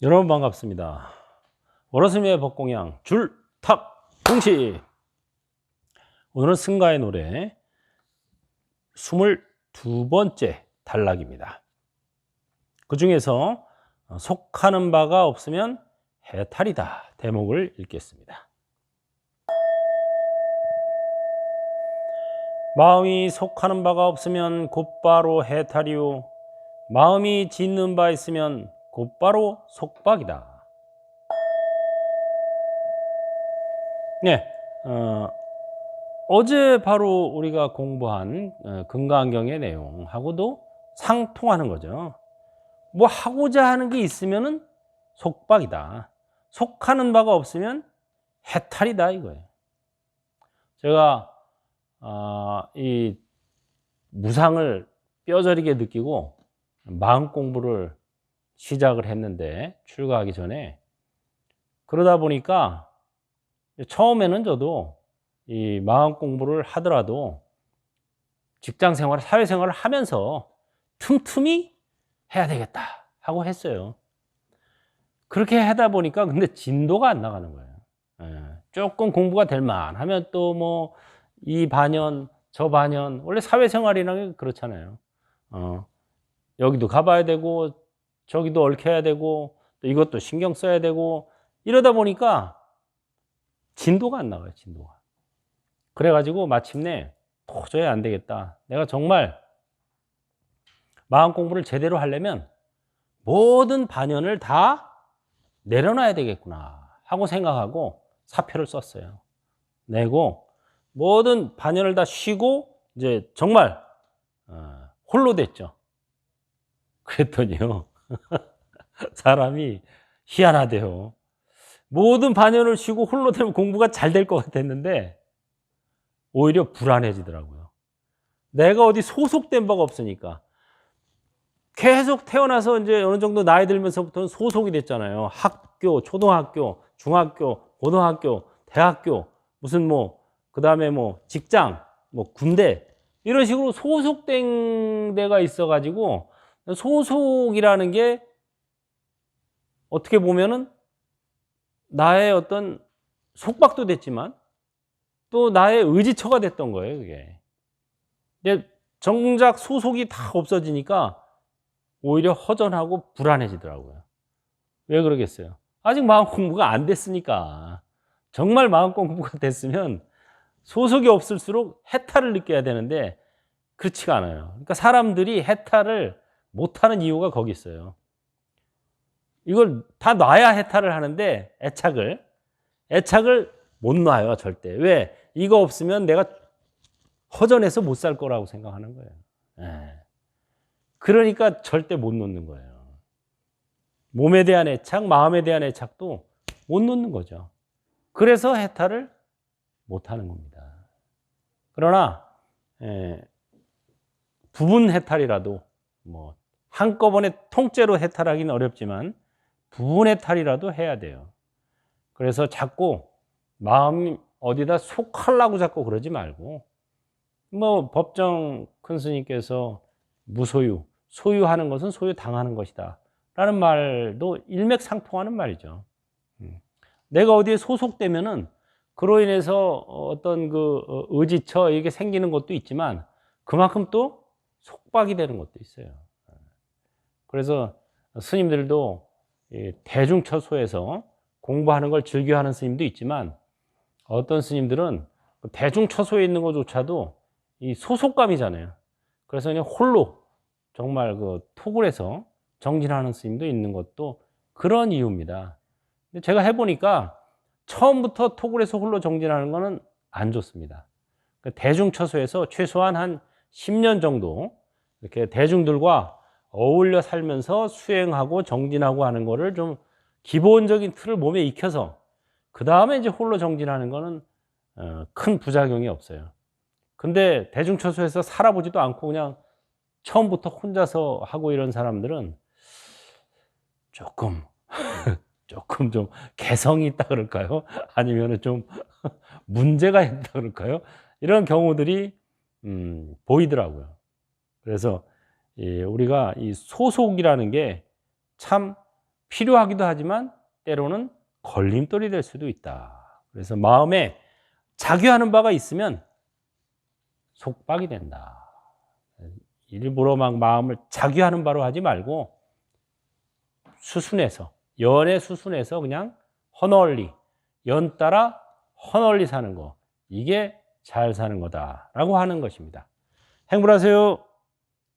여러분 반갑습니다. 월화수미의 법공양 줄탑 공식 오늘은 승가의 노래 22번째 단락입니다. 그 중에서 속하는 바가 없으면 해탈이다 대목을 읽겠습니다. 마음이 속하는 바가 없으면 곧바로 해탈이요 마음이 짓는 바 있으면 곧바로 속박이다. 네, 어, 어제 바로 우리가 공부한 어, 금강경의 내용하고도 상통하는 거죠. 뭐 하고자 하는 게 있으면은 속박이다. 속하는 바가 없으면 해탈이다 이거예요. 제가 어, 이 무상을 뼈저리게 느끼고 마음 공부를 시작을 했는데 출가하기 전에 그러다 보니까 처음에는 저도 이 마음 공부를 하더라도 직장 생활, 사회 생활을 하면서 틈틈이 해야 되겠다 하고 했어요. 그렇게 하다 보니까 근데 진도가 안 나가는 거예요. 예, 조금 공부가 될 만 하면 또 뭐 이 반연, 저 반연 원래 사회 생활이라는 게 그렇잖아요. 어, 여기도 가봐야 되고 저기도 얽혀야 되고 또 이것도 신경 써야 되고 이러다 보니까 진도가 안 나와요 진도가. 그래가지고 마침내 도저히 안 되겠다. 내가 정말 마음 공부를 제대로 하려면 모든 반연을 다 내려놔야 되겠구나 하고 생각하고 사표를 썼어요. 내고 모든 반연을 다 쉬고 이제 정말 어, 홀로 됐죠. 그랬더니요 사람이 희한하대요. 모든 반연을 쉬고 홀로 되면 공부가 잘 될 것 같았는데 오히려 불안해지더라고요. 내가 어디 소속된 바가 없으니까 계속 태어나서 이제 어느 정도 나이 들면서부터는 소속이 됐잖아요. 학교, 초등학교, 중학교, 고등학교, 대학교, 무슨 뭐, 그 다음에 뭐 직장, 뭐 군대, 이런 식으로 소속된 데가 있어가지고 소속이라는 게 어떻게 보면은 나의 어떤 속박도 됐지만 또 나의 의지처가 됐던 거예요, 그게. 근데 정작 소속이 다 없어지니까 오히려 허전하고 불안해지더라고요. 왜 그러겠어요? 아직 마음 공부가 안 됐으니까. 정말 마음 공부가 됐으면 소속이 없을수록 해탈을 느껴야 되는데 그렇지가 않아요. 그러니까 사람들이 해탈을 못하는 이유가 거기 있어요. 이걸 다 놔야 해탈을 하는데 애착을 애착을 못 놔요 절대. 왜? 이거 없으면 내가 허전해서 못 살 거라고 생각하는 거예요. 예. 그러니까 절대 못 놓는 거예요. 몸에 대한 애착, 마음에 대한 애착도 못 놓는 거죠. 그래서 해탈을 못 하는 겁니다. 그러나 예, 부분 해탈이라도 뭐 한꺼번에 통째로 해탈하기는 어렵지만 부분 해탈이라도 해야 돼요. 그래서 자꾸 마음 어디다 속하려고 자꾸 그러지 말고 뭐 법정 큰 스님께서 무소유, 소유하는 것은 소유 당하는 것이다. 라는 말도 일맥상통하는 말이죠. 음. 내가 어디에 소속되면은 그로 인해서 어떤 그 의지처 이게 생기는 것도 있지만 그만큼 또 속박이 되는 것도 있어요. 그래서 스님들도 대중처소에서 공부하는 걸 즐겨하는 스님도 있지만 어떤 스님들은 그 대중처소에 있는 것조차도 이 소속감이잖아요. 그래서 그냥 홀로 정말 그 해서 정진하는 스님도 있는 것도 그런 이유입니다. 근데 제가 해보니까 처음부터 해서 홀로 정진하는 거는 안 좋습니다. 그 대중처소에서 최소한 한 10년 정도 이렇게 대중들과 어울려 살면서 수행하고 정진하고 하는 거를 좀 기본적인 틀을 몸에 익혀서 그 다음에 이제 홀로 정진하는 거는 어, 큰 부작용이 없어요. 근데 대중처소에서 살아보지도 않고 그냥 처음부터 혼자서 하고 이런 사람들은 조금 조금 좀 개성이 있다 그럴까요? 아니면 좀 문제가 있다 그럴까요? 이런 경우들이 음, 보이더라고요. 그래서 우리가 이 소속이라는 게 참 필요하기도 하지만 때로는 걸림돌이 될 수도 있다. 그래서 마음에 자규하는 바가 있으면 속박이 된다. 일부러 막 마음을 자규하는 바로 하지 말고 수순해서 연애 수순해서 그냥 허널리 연 따라 허널리 사는 거 이게 잘 사는 거다라고 하는 것입니다. 행복하세요.